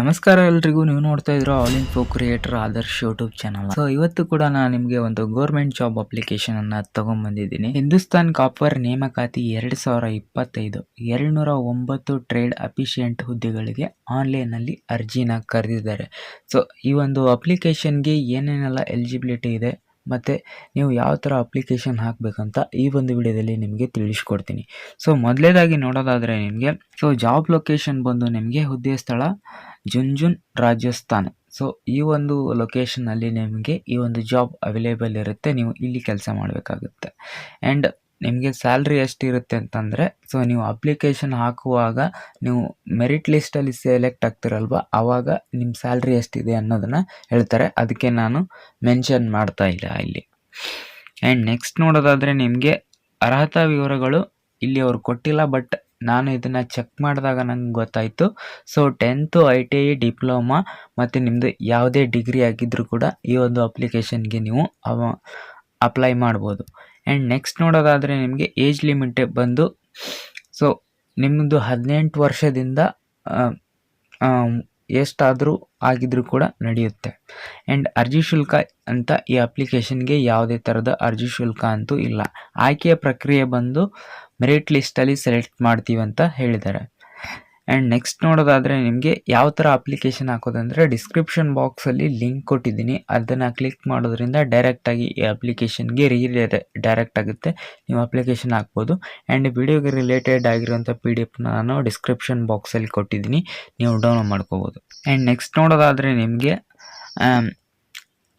ನಮಸ್ಕಾರ ಎಲ್ರಿಗೂ. ನೀವು ನೋಡ್ತಾ ಇದ್ರು all info creator Adarsh YouTube channel so ಇವತ್ತು ಕೂಡ ನಾನು ನಿಮಗೆ ಒಂದು ಗೌರ್ಮೆಂಟ್ ಜಾಬ್ ಅಪ್ಲಿಕೇಶನ್ ಅನ್ನ ತಗೊಂಡ್ಬಂದಿದ್ದೀನಿ ಹಿಂದೂಸ್ತಾನ್ ಕಾಪರ್ ನೇಮಕಾತಿ ಎರಡು ಸಾವಿರ ಇಪ್ಪತ್ತೈದು, ಎರಡ್ನೂರ ಒಂಬತ್ತು ಟ್ರೇಡ್ ಅಫಿಷಿಯೆಂಟ್ ಹುದ್ದೆಗಳಿಗೆ ಆನ್ಲೈನ್ ಅಲ್ಲಿ ಅರ್ಜಿನ ಕರೆದಿದ್ದಾರೆ. ಸೊ ಈ ಒಂದು ಅಪ್ಲಿಕೇಶನ್ಗೆ ಏನೇನೆಲ್ಲ ಎಲಿಜಿಬಿಲಿಟಿ ಇದೆ, ಮತ್ತು ನೀವು ಯಾವ ಥರ ಅಪ್ಲಿಕೇಶನ್ ಹಾಕಬೇಕಂತ ಈ ಒಂದು ವಿಡಿಯೋದಲ್ಲಿ ನಿಮಗೆ ತಿಳಿಸ್ಕೊಡ್ತೀನಿ. ಸೊ ಮೊದಲೇದಾಗಿ ನೋಡೋದಾದರೆ ನಿಮಗೆ ಸೊ ಜಾಬ್ ಲೊಕೇಶನ್ ಬಂದು ನಿಮಗೆ ಹುದ್ದೆ ಸ್ಥಳ ಜುನ್ಜುನ್, ರಾಜಸ್ಥಾನ್. ಸೊ ಈ ಒಂದು ಲೊಕೇಶನಲ್ಲಿ ನಿಮಗೆ ಈ ಒಂದು ಜಾಬ್ ಅವೈಲೇಬಲ್ ಇರುತ್ತೆ. ನೀವು ಇಲ್ಲಿ ಕೆಲಸ ಮಾಡಬೇಕಾಗುತ್ತೆ. ಆ್ಯಂಡ್ ನಿಮಗೆ ಸ್ಯಾಲ್ರಿ ಎಷ್ಟಿರುತ್ತೆ ಅಂತಂದರೆ ಸೊ ನೀವು ಅಪ್ಲಿಕೇಶನ್ ಹಾಕುವಾಗ ನೀವು ಮೆರಿಟ್ ಲಿಸ್ಟಲ್ಲಿ ಸೆಲೆಕ್ಟ್ ಆಗ್ತಿರಲ್ವ? ಆವಾಗ ನಿಮ್ಮ ಸ್ಯಾಲ್ರಿ ಎಷ್ಟಿದೆ ಅನ್ನೋದನ್ನು ಹೇಳ್ತಾರೆ. ಅದಕ್ಕೆ ನಾನು ಮೆನ್ಷನ್ ಮಾಡ್ತಾ ಇಲ್ಲ ಇಲ್ಲಿ. ಆ್ಯಂಡ್ ನೆಕ್ಸ್ಟ್ ನೋಡೋದಾದರೆ ನಿಮಗೆ ಅರ್ಹತಾ ವಿವರಗಳು ಇಲ್ಲಿ ಅವರು ಕೊಟ್ಟಿಲ್ಲ ಬಟ್ ನಾನು ಇದನ್ನು ಚೆಕ್ ಮಾಡಿದಾಗ ನಂಗೆ ಗೊತ್ತಾಯಿತು. So tenth I T I diploma ಮತ್ತು ನಿಮ್ಮದು ಯಾವುದೇ ಡಿಗ್ರಿ ಆಗಿದ್ದರೂ ಕೂಡ ಈ ಒಂದು ಅಪ್ಲಿಕೇಶನ್ಗೆ ನೀವು ಅಪ್ಲೈ ಮಾಡ್ಬೋದು. ಆ್ಯಂಡ್ ನೆಕ್ಸ್ಟ್ ನೋಡೋದಾದರೆ ನಿಮಗೆ ಏಜ್ ಲಿಮಿಟ್ ಬಂದು ಸೊ ನಿಮ್ಮದು ಹದಿನೆಂಟು ವರ್ಷದಿಂದ ಎಷ್ಟಾದರೂ ಆಗಿದ್ರೂ ಕೂಡ ನಡೆಯುತ್ತೆ. ಆ್ಯಂಡ್ ಅರ್ಜಿ ಶುಲ್ಕ ಅಂತ ಈ ಅಪ್ಲಿಕೇಶನ್ಗೆ ಯಾವುದೇ ಥರದ ಅರ್ಜಿ ಶುಲ್ಕ ಅಂತೂ ಇಲ್ಲ. ಆಯ್ಕೆಯ ಪ್ರಕ್ರಿಯೆ ಬಂದು ಮೆರಿಟ್ ಲಿಸ್ಟಲ್ಲಿ ಸೆಲೆಕ್ಟ್ ಮಾಡ್ತೀವಿ ಅಂತ ಹೇಳಿದ್ದಾರೆ. ಆ್ಯಂಡ್ ನೆಕ್ಸ್ಟ್ ನೋಡೋದಾದರೆ ನಿಮಗೆ ಯಾವ ಥರ ಅಪ್ಲಿಕೇಶನ್ ಹಾಕೋದಂದರೆ ಡಿಸ್ಕ್ರಿಪ್ಷನ್ ಬಾಕ್ಸಲ್ಲಿ ಲಿಂಕ್ ಕೊಟ್ಟಿದ್ದೀನಿ. ಅದನ್ನು ಕ್ಲಿಕ್ ಮಾಡೋದ್ರಿಂದ ಡೈರೆಕ್ಟಾಗಿ ಈ ಅಪ್ಲಿಕೇಶನ್ಗೆ ರೀ ಡೈರೆಕ್ಟ್ ಆಗುತ್ತೆ. ನೀವು ಅಪ್ಲಿಕೇಶನ್ ಹಾಕ್ಬೋದು. ಆ್ಯಂಡ್ ವಿಡಿಯೋಗೆ ರಿಲೇಟೆಡ್ ಆಗಿರುವಂಥ ಪಿ ಡಿ ಎಫ್ನ ನಾನು ಡಿಸ್ಕ್ರಿಪ್ಷನ್ ಬಾಕ್ಸಲ್ಲಿ ಕೊಟ್ಟಿದ್ದೀನಿ. ನೀವು ಡೌನ್ಲೋಡ್ ಮಾಡ್ಕೋಬೋದು. ಆ್ಯಂಡ್ ನೆಕ್ಸ್ಟ್ ನೋಡೋದಾದರೆ ನಿಮಗೆ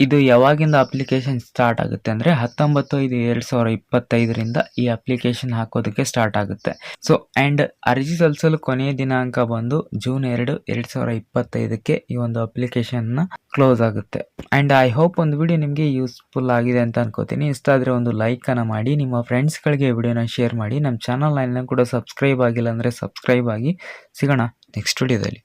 ಇದು ಯಾವಾಗಿಂದ ಅಪ್ಲಿಕೇಶನ್ ಸ್ಟಾರ್ಟ್ ಆಗುತ್ತೆ ಅಂದರೆ ಹತ್ತೊಂಬತ್ತು ಐದು ಎರಡು ಸಾವಿರ ಇಪ್ಪತ್ತೈದರಿಂದ ಈ ಅಪ್ಲಿಕೇಶನ್ ಹಾಕೋದಕ್ಕೆ ಸ್ಟಾರ್ಟ್ ಆಗುತ್ತೆ. ಸೊ ಆ್ಯಂಡ್ ಅರ್ಜಿ ಸಲ್ಲಿಸಲು ಕೊನೆಯ ದಿನಾಂಕ ಬಂದು ಜೂನ್ ಎರಡು ಎರಡು ಸಾವಿರ ಇಪ್ಪತ್ತೈದಕ್ಕೆ ಈ ಒಂದು ಅಪ್ಲಿಕೇಶನ್ನ ಕ್ಲೋಸ್ ಆಗುತ್ತೆ. ಆ್ಯಂಡ್ ಐ ಹೋಪ್ ಒಂದು ವಿಡಿಯೋ ನಿಮಗೆ ಯೂಸ್ಫುಲ್ ಆಗಿದೆ ಅಂತ ಅನ್ಕೋತೀನಿ. ಇಷ್ಟ ಆದರೆ ಒಂದು ಲೈಕನ್ನು ಮಾಡಿ, ನಿಮ್ಮ ಫ್ರೆಂಡ್ಸ್ಗಳಿಗೆ ವಿಡಿಯೋನ ಶೇರ್ ಮಾಡಿ. ನಮ್ಮ ಚಾನಲ್ ಲೈನ್ನ ಕೂಡ ಸಬ್ಸ್ಕ್ರೈಬ್ ಆಗಿಲ್ಲ ಅಂದರೆ ಸಬ್ಸ್ಕ್ರೈಬ್ ಆಗಿ ಸಿಗೋಣ ನೆಕ್ಸ್ಟ್ ವಿಡಿಯೋದಲ್ಲಿ